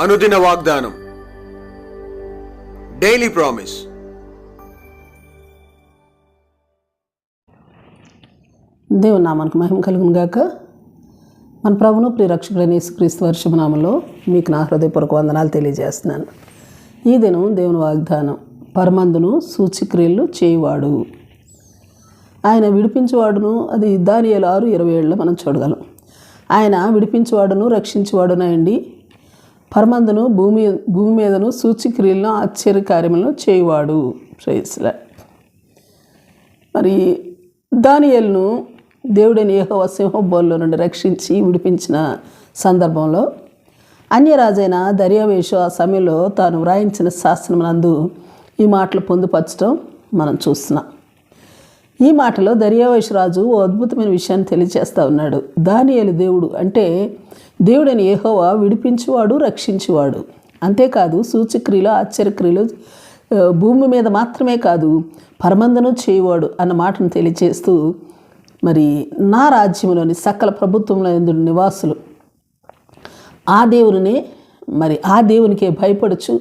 అనుదిన వాగ్దానం. Daily promise దేవుని నామానికి మహిమ కలుగును గాక. మన ప్రభును ప్రియరక్షకుడైన యేసుక్రీస్తు వర్షభనామంలో మీకు నా హృదయపూర్వక వందనాలు తెలియజేస్తున్నాను. ఈ దినం దేవుని వాగ్దానం పరమందును సూచిక్రియలు చేయువాడు. ఆయన విడిపించువాడును అది దానియేలు ఆరు ఇరవై ఏళ్ళలో మనం చూడగలం. ఆయన విడిపించేవాడును రక్షించేవాడునండి పరమందును భూమి భూమి మీదను సూచిక్రియలను ఆశ్చర్య కార్యములను చేయవాడు. ప్రేస్లా మరి దానియల్ను దేవుడైన యహోవ సింహబోల్లో నుండి రక్షించి విడిపించిన సందర్భంలో అన్యరాజైన దర్యావేషు ఆ సమయంలో తాను వ్రాయించిన శాస్త్రమునందు ఈ మాటలు పొందుపరచడం మనం చూస్తున్నాం. ఈ మాటలో దర్యావేశరాజు ఓ అద్భుతమైన విషయాన్ని తెలియజేస్తా ఉన్నాడు. దానియలు దేవుడు అంటే దేవుడైన ఏహోవా విడిపించువాడు రక్షించువాడు. అంతేకాదు సూచక్రియలు ఆశ్చర్యక్రియలు భూమి మీద మాత్రమే కాదు పరమందను చేయవాడు అన్న మాటను తెలియజేస్తూ మరి నా రాజ్యంలోని సకల ప్రభుత్వంలో ఎందు నివాసులు. ఆ దేవునినే మరి ఆ దేవునికే భయపడుచు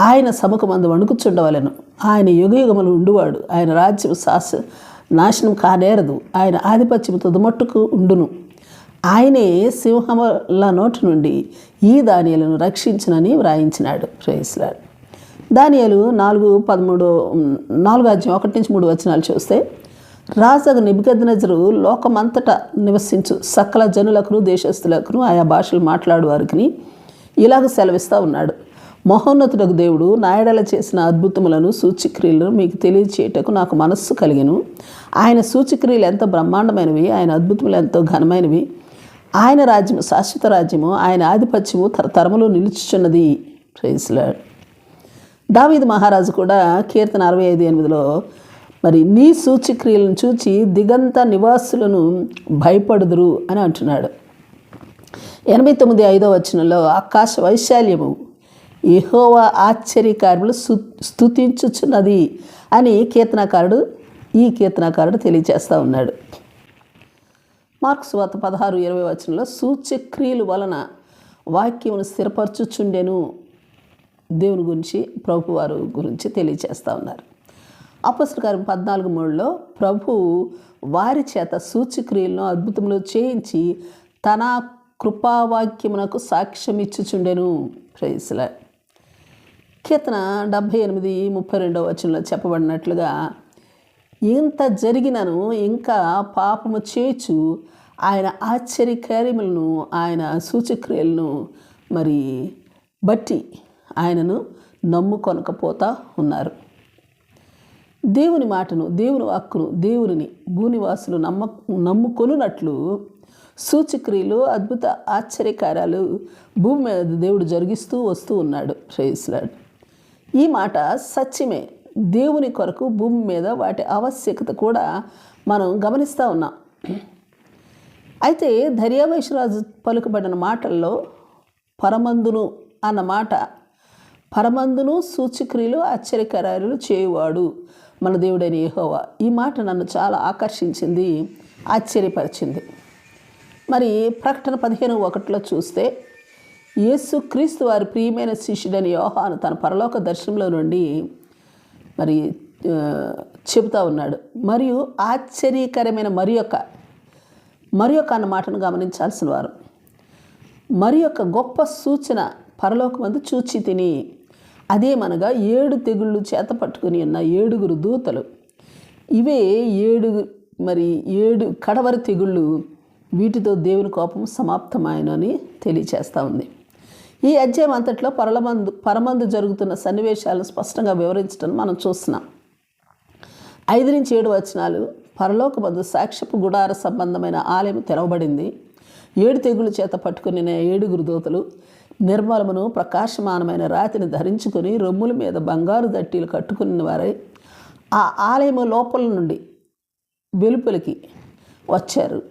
ఆయన సముఖమందు వణుకుచుండవలను. ఆయన యుగయుగములు ఉండువాడు. ఆయన రాజ్యం శాస నాశనం కానేరదు. ఆయన ఆధిపత్యం తుదమట్టుకు ఉండును. ఆయనే సింహముల నోటి నుండి ఈ దానియలను రక్షించునని వ్రాయించినాడు. ప్రేస్లాడు దానియలు నాలుగు పదమూడు నాలుగు అధ్యాయం ఒకటి నుంచి మూడు వచనాలు చూస్తే రాజగు నిబిగద్నజరు లోకమంతటా నివసించు సకల జనులకును దేశస్తులకును ఆయా భాషలు మాట్లాడు వారికి ఇలాగ సెలవిస్తూ ఉన్నాడు. మహోన్నతుడకు దేవుడు నాయడల చేసిన అద్భుతములను సూచిక్రియలను మీకు తెలియచేయటకు నాకు మనస్సు కలిగను. ఆయన సూచిక్రియలు ఎంత బ్రహ్మాండమైనవి ఆయన అద్భుతములు ఎంతో ఘనమైనవి. ఆయన రాజ్యము శాశ్వత రాజ్యము ఆయన ఆధిపత్యము తరతరములు నిలుచుచున్నది. ప్రైస్లాడ్ దావీద్ మహారాజు కూడా కీర్తన అరవై ఐదు ఎనిమిదిలో మరి నీ సూచిక్రియలను చూచి దిగంత నివాసులను భయపడుదురు అని అంటున్నాడు. ఎనభై తొమ్మిది ఐదో వచనంలో ఆకాశ వైశాల్యము యెహోవా ఆశ్చర్యకార్యములు స్థుతించుచున్నది అని కీర్తనాకారుడు ఈ కీర్తనాకారుడు తెలియజేస్తూ ఉన్నాడు. మార్క్స్ వత పదహారు ఇరవై వచనంలో సూచ్యక్రియలు వలన వాక్యమును స్థిరపరచుచుండెను. దేవుని గురించి ప్రభు వారు గురించి తెలియచేస్తూ ఉన్నారు. అపస్కారం పద్నాలుగు మూడులో ప్రభు వారి చేత సూచ్యక్రియలను అద్భుతములు చేయించి తన కృపావాక్యమునకు సాక్ష్యం ఇచ్చుచుండెను ప్రైస్లా కీర్తన డెబ్భై ఎనిమిది ముప్పై రెండవ వచనంలో చెప్పబడినట్లుగా ఇంత జరిగినను ఇంకా పాపము చేచు ఆయన ఆశ్చర్యకార్యములను ఆయన సూచక్రియలను మరి బట్టి ఆయనను నమ్ముకొనకపోతా ఉన్నారు. దేవుని మాటను దేవుని హక్కును దేవుని భూనివాసులు నమ్మ నమ్ముకొనున్నట్లు సూచక్రియలు అద్భుత ఆశ్చర్యకార్యాలు భూమి మీద దేవుడు జరిగిస్తూ వస్తూ ఉన్నాడు. శ్రేయస్లాడు ఈ మాట సత్యమే. దేవుని కొరకు భూమి మీద వాటి ఆవశ్యకత కూడా మనం గమనిస్తూ ఉన్నాం. అయితే దర్యావేశరాజు పలుకుబడిన మాటల్లో పరమందును అన్న మాట పరమందును సూచిక్రియలు ఆశ్చర్యకరాలు చేయువాడు మన దేవుడైన యహోవా. ఈ మాట నన్ను చాలా ఆకర్షించింది ఆశ్చర్యపరిచింది. మరి ప్రకటన పదిహేను ఒకటిలో చూస్తే యేసు క్రీస్తు వారి ప్రియమైన శిష్యుడని యోహాను తన పరలోక దర్శనంలో నుండి మరి చెబుతా ఉన్నాడు. మరియు ఆశ్చర్యకరమైన మరి యొక్క మరి యొక్క అన్న మాటను గమనించాల్సిన వారు మరి యొక్క గొప్ప సూచన పరలోకమందు చూచి తిని అదేమనగా ఏడు తెగుళ్ళు చేత పట్టుకుని ఉన్న ఏడుగురు దూతలు ఇవే ఏడు మరి ఏడు కడవరి తెగుళ్ళు వీటితో దేవుని కోపం సమాప్తమాయనని తెలియచేస్తూ ఉంది. ఈ అధ్యాయం అంతట్లో పరలమందు పరమందు జరుగుతున్న సన్నివేశాలను స్పష్టంగా వివరించడం మనం చూస్తున్నాం. ఐదు నుంచి ఏడు వచనాలు పరలోకమందు సాక్ష్యపు గుడార సంబంధమైన ఆలయం తెరవబడింది. ఏడు తెగుల చేత పట్టుకుని ఏడుగురు దూతలు నిర్మలమును ప్రకాశమానమైన రాతిని ధరించుకొని రొమ్ముల మీద బంగారు దట్టీలు కట్టుకుని వారై ఆ ఆలయము లోపల నుండి వెలుపలికి వచ్చారు.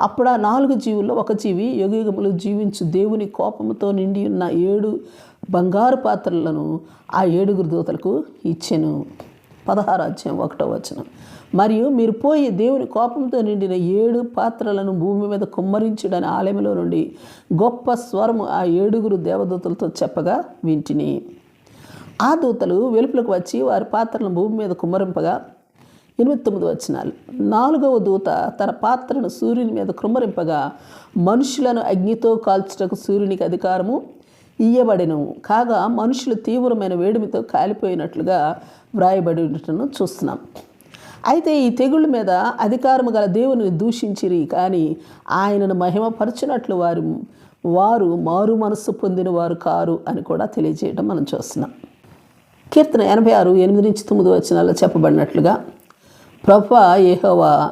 అప్పుడు ఆ నాలుగు జీవుల్లో ఒక జీవి యుగయుగములు జీవించు దేవుని కోపముతో నిండి ఉన్న ఏడు బంగారు పాత్రలను ఆ ఏడుగురు దూతలకు ఇచ్చెను. పదహారు అధ్యాయం ఒకటో వచనం. మరియు మీరు పోయి దేవుని కోపంతో నిండిన ఏడు పాత్రలను భూమి మీద కుమ్మరించుడని ఆలయంలో నుండి గొప్ప స్వరము ఆ ఏడుగురు దేవదూతలతో చెప్పగా వింటిని. ఆ దూతలు వెలుపులకు వచ్చి వారి పాత్రలను భూమి మీద కుమ్మరింపగా ఎనిమిది తొమ్మిది వచనాలు. నాలుగవ దూత తన పాత్రను సూర్యుని మీద కృమ్మరింపగా మనుషులను అగ్నితో కాల్చుటకు సూర్యునికి అధికారము ఇయ్యబడెను. కాగా మనుషులు తీవ్రమైన వేడిమితో కాలిపోయినట్లుగా వ్రాయబడి ఉండటం చూస్తున్నాం. అయితే ఈ తెగుళ్ళ మీద అధికారము గల దేవుని దూషించిరి కానీ ఆయనను మహిమపరచినట్లు వారు వారు మారు మనస్సు పొందిన వారు కారు అని కూడా తెలియజేయడం మనం చూస్తున్నాం. కీర్తన ఎనభై ఆరు ఎనిమిది నుంచి తొమ్మిది వచనాల్లో చెప్పబడినట్లుగా ప్రభా ఏహోవా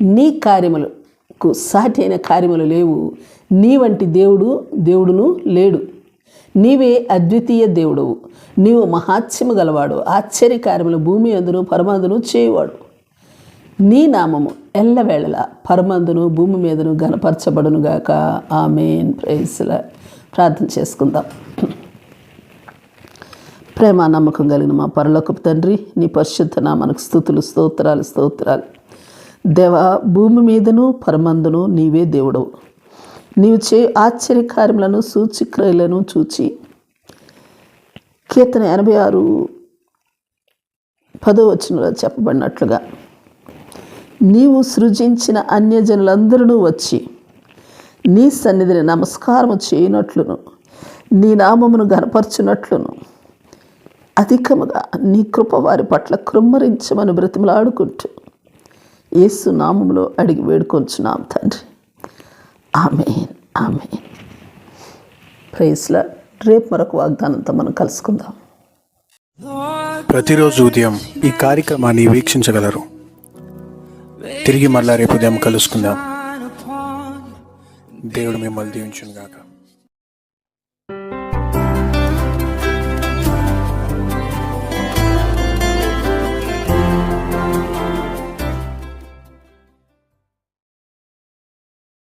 నీ కార్యములకు సాటి అయిన కార్యములు లేవు. నీ వంటి దేవుడు దేవుడును లేడు. నీవే అద్వితీయ దేవుడవు. నీవు మహాత్మ్యము గలవాడు. ఆశ్చర్య కార్యములు భూమి అందును పరమందును చేయువాడు. నీ నామము ఎల్లవేళలా పరమందును భూమి మీదను గనపరచబడునుగాక ఆమెన్. ప్రేసుల ప్రార్థన చేసుకుందాం. ప్రేమ నమ్మకం కలిగిన మా పరలోకపు తండ్రి నీ పరిశుద్ధ నామనకు స్థుతులు స్తోత్రాలు స్తోత్రాలు. దేవ భూమి మీదను పరమందును నీవే దేవుడవు. నీవు చే ఆశ్చర్యకార్యములను సూచిక్రయలను చూచి. కీర్తన ఎనభై ఆరు పదో వచనంలో చెప్పబడినట్లుగా నీవు సృజించిన అన్యజనులందరూ వచ్చి నీ సన్నిధిని నమస్కారము చేయనట్లును నీ నామమును గనపరచునట్లును అధికముగా నీ కృప వారి పట్ల కృమ్మరించమని బ్రతిమలాడుకుంటూ. యేసు నామములో అడిగి వేడుకొంచున్నాం తండ్రి. ఆమె ఆమె ప్రైస్లా రేపు మరొక వాగ్దానంతో మనం కలుసుకుందాం. ప్రతిరోజు ఉదయం ఈ కార్యక్రమాన్ని వీక్షించగలరు. తిరిగి మళ్ళా రేపు ఉదయం కలుసుకుందాం. దేవుడు మిమ్మల్ని దీవించుగాక